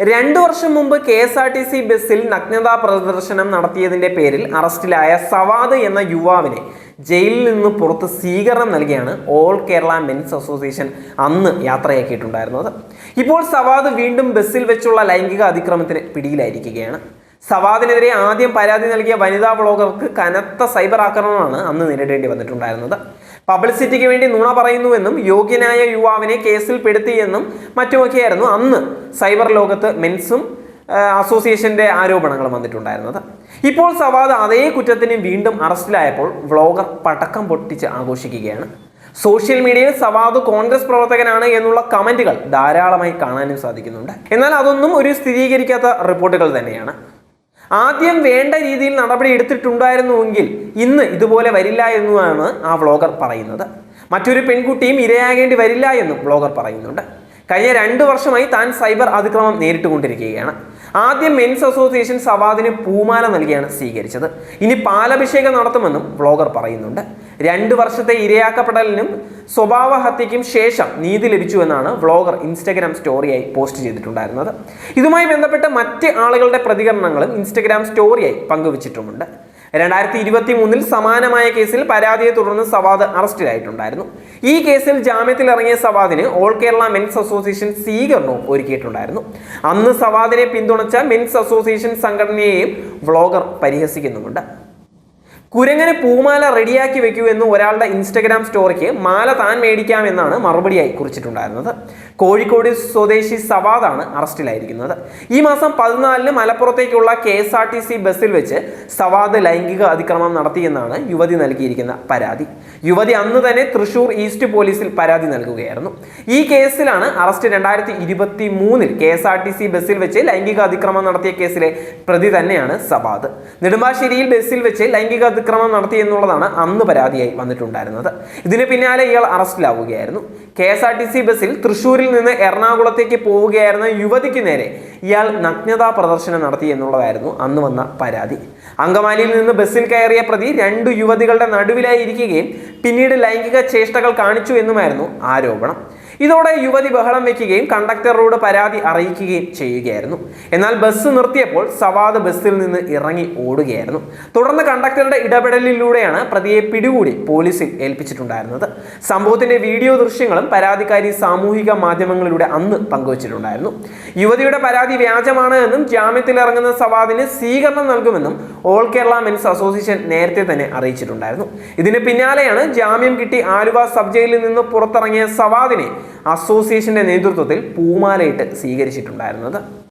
രണ്ടു വർഷം മുമ്പ് K S R T C ബസ്സിൽ നഗ്നതാ പ്രദർശനം നടത്തിയതിന്റെ പേരിൽ അറസ്റ്റിലായ സവാദ് എന്ന യുവാവിനെ ജയിലിൽ നിന്ന് പുറത്ത് സ്വീകരണം നൽകിയാണ് ഓൾ കേരള മെൻസ് അസോസിയേഷൻ അന്ന് യാത്രയാക്കിയിട്ടുണ്ടായിരുന്നത്. ഇപ്പോൾ സവാദ് വീണ്ടും ബസ്സിൽ വെച്ചുള്ള ലൈംഗിക അതിക്രമത്തിന് പിടിയിലായിരിക്കുകയാണ്. സവാദിനെതിരെ ആദ്യം പരാതി നൽകിയ വനിതാ ബ്ലോഗർക്ക് കനത്ത സൈബർ ആക്രമണമാണ് അന്ന് നേരിടേണ്ടി വന്നിട്ടുണ്ടായിരുന്നത്. പബ്ലിസിറ്റിക്ക് വേണ്ടി നുണ പറയുന്നുവെന്നും യോഗ്യനായ യുവാവിനെ കേസിൽ പെടുത്തിയെന്നും മറ്റുമൊക്കെയായിരുന്നു അന്ന് സൈബർ ലോകത്ത് മെൻസും അസോസിയേഷന്റെ ആരോപണങ്ങൾ വന്നിട്ടുണ്ടായിരുന്നത്. ഇപ്പോൾ സവാദ് അതേ കുറ്റത്തിന് വീണ്ടും അറസ്റ്റിലായപ്പോൾ വ്ളോഗർ പടക്കം പൊട്ടിച്ച് ആഘോഷിക്കുകയാണ്. സോഷ്യൽ മീഡിയയിൽ സവാദ് കോൺഗ്രസ് പ്രവർത്തകനാണ് എന്നുള്ള കമന്റുകൾ ധാരാളമായി കാണാനും സാധിക്കുന്നുണ്ട്. എന്നാൽ അതൊന്നും ഒരു സ്ഥിരീകരിക്കാത്ത റിപ്പോർട്ടുകൾ തന്നെയാണ്. ആദ്യം വേണ്ട രീതിയിൽ നടപടി എടുത്തിട്ടുണ്ടായിരുന്നുവെങ്കിൽ ഇന്ന് ഇതുപോലെ വരില്ല എന്നുമാണ് ആ വ്ളോഗർ പറയുന്നത്. മറ്റൊരു പെൺകുട്ടിയും ഇരയാകേണ്ടി വരില്ല എന്നും വ്ളോഗർ പറയുന്നുണ്ട്. കഴിഞ്ഞ രണ്ട് വർഷമായി താൻ സൈബർ അതിക്രമം നേരിട്ടുകൊണ്ടിരിക്കുകയാണ്. ആദ്യം മെൻസ് അസോസിയേഷൻ സവാദിന് പൂമാല നൽകിയാണ് സ്വീകരിച്ചത്. ഇനി പാലഭിഷേകം നടത്തുമെന്നും വ്ളോഗർ പറയുന്നുണ്ട്. രണ്ട് വർഷത്തെ ഇരയാക്കപ്പെടലിനും സ്വഭാവ ഹത്യയ്ക്കും ശേഷം നീതി ലഭിച്ചുവെന്നാണ് വ്ളോഗർ ഇൻസ്റ്റഗ്രാം സ്റ്റോറിയായി പോസ്റ്റ് ചെയ്തിട്ടുണ്ടായിരുന്നത്. ഇതുമായി ബന്ധപ്പെട്ട് മറ്റ് ആളുകളുടെ പ്രതികരണങ്ങളും ഇൻസ്റ്റഗ്രാം സ്റ്റോറിയായി പങ്കുവച്ചിട്ടുമുണ്ട്. രണ്ടായിരത്തി ഇരുപത്തി മൂന്നിൽ സമാനമായ കേസിൽ പരാതിയെ തുടർന്ന് സവാദ് അറസ്റ്റിലായിട്ടുണ്ടായിരുന്നു. ഈ കേസിൽ ജാമ്യത്തിൽ ഇറങ്ങിയ സവാദിന് ഓൾ കേരള മെൻസ് അസോസിയേഷൻ സ്വീകരണവും ഒരുക്കിയിട്ടുണ്ടായിരുന്നു. അന്ന് സവാദിനെ പിന്തുണച്ച മെൻസ് അസോസിയേഷൻ സംഘടനയെയും വ്ളോഗർ പരിഹസിക്കുന്നുമുണ്ട്. കുരങ്ങനെ പൂമാല റെഡിയാക്കി വെക്കൂ എന്ന് ഒരാളുടെ ഇൻസ്റ്റഗ്രാം സ്റ്റോറിക്ക് മാല താൻ മേടിക്കാമെന്നാണ് മറുപടിയായി കുറിച്ചിട്ടുണ്ടായിരുന്നത്. കോഴിക്കോട് സ്വദേശി സവാദാണ് അറസ്റ്റിലായിരിക്കുന്നത്. ഈ മാസം പതിനാലിന് മലപ്പുറത്തേക്കുള്ള K S R T C ബസ്സിൽ വെച്ച് സവാദ് ലൈംഗിക അതിക്രമം നടത്തിയെന്നാണ് യുവതി നൽകിയിരിക്കുന്ന പരാതി. യുവതി അന്ന് തന്നെ തൃശൂർ ഈസ്റ്റ് പോലീസിൽ പരാതി നൽകുകയായിരുന്നു. ഈ കേസിലാണ് അറസ്റ്റ് രണ്ടായിരത്തി ഇരുപത്തി മൂന്നിൽ K S R T C ബസ്സിൽ വെച്ച് ലൈംഗിക അതിക്രമം നടത്തിയ കേസിലെ പ്രതി തന്നെയാണ് സവാദ്. നെടുമ്പാശ്ശേരിയിൽ ബസ്സിൽ വെച്ച് ലൈംഗിക അതിക്രമം നടത്തി എന്നുള്ളതാണ് അന്ന് പരാതിയായി വന്നിട്ടുണ്ടായിരുന്നത്. ഇതിന് പിന്നാലെ ഇയാൾ അറസ്റ്റിലാവുകയായിരുന്നു. K S R T C ബസ്സിൽ തൃശ്ശൂരിൽ നിന്ന് എറണാകുളത്തേക്ക് പോവുകയായിരുന്ന യുവതിക്ക് നേരെ ഇയാൾ നഗ്നതാ പ്രദർശനം നടത്തി എന്നുള്ളതായിരുന്നു അന്ന് വന്ന പരാതി. അങ്കമാലിയിൽ നിന്ന് ബസ്സിൽ കയറിയ പ്രതി രണ്ട് യുവതികളുടെ നടുവിലായി ഇരിക്കുകയും പിന്നീട് ലൈംഗിക ചേഷ്ടകൾ കാണിച്ചു എന്നുമായിരുന്നു ആരോപണം. ഇതോടെ യുവതി ബഹളം വെക്കുകയും കണ്ടക്ടറോട് പരാതി അറിയിക്കുകയും ചെയ്യുകയായിരുന്നു. എന്നാൽ ബസ് നിർത്തിയപ്പോൾ സവാദ് ബസ്സിൽ നിന്ന് ഇറങ്ങി ഓടുകയായിരുന്നു. തുടർന്ന് കണ്ടക്ടറുടെ ഇടപെടലിലൂടെയാണ് പ്രതിയെ പിടികൂടി പോലീസിൽ ഏൽപ്പിച്ചിട്ടുണ്ടായിരുന്നത്. സംഭവത്തിന്റെ വീഡിയോ ദൃശ്യങ്ങളും പരാതിക്കാരി സാമൂഹിക മാധ്യമങ്ങളിലൂടെ അന്ന് പങ്കുവച്ചിട്ടുണ്ടായിരുന്നു. യുവതിയുടെ പരാതി വ്യാജമാണ് എന്നും ജാമ്യത്തിൽ ഇറങ്ങുന്ന സവാദിന് സ്വീകരണം നൽകുമെന്നും ഓൾ കേരള മെൻസ് അസോസിയേഷൻ നേരത്തെ തന്നെ അറിയിച്ചിട്ടുണ്ടായിരുന്നു. ഇതിന് പിന്നാലെയാണ് ജാമ്യം കിട്ടി ആലുവ സബ് ജയിലിൽ നിന്ന് പുറത്തിറങ്ങിയ സവാദിനെ അസോസിയേഷന്റെ നേതൃത്വത്തിൽ പൂമാലയിട്ട് സ്വീകരിച്ചിട്ടുണ്ടായിരുന്നത്.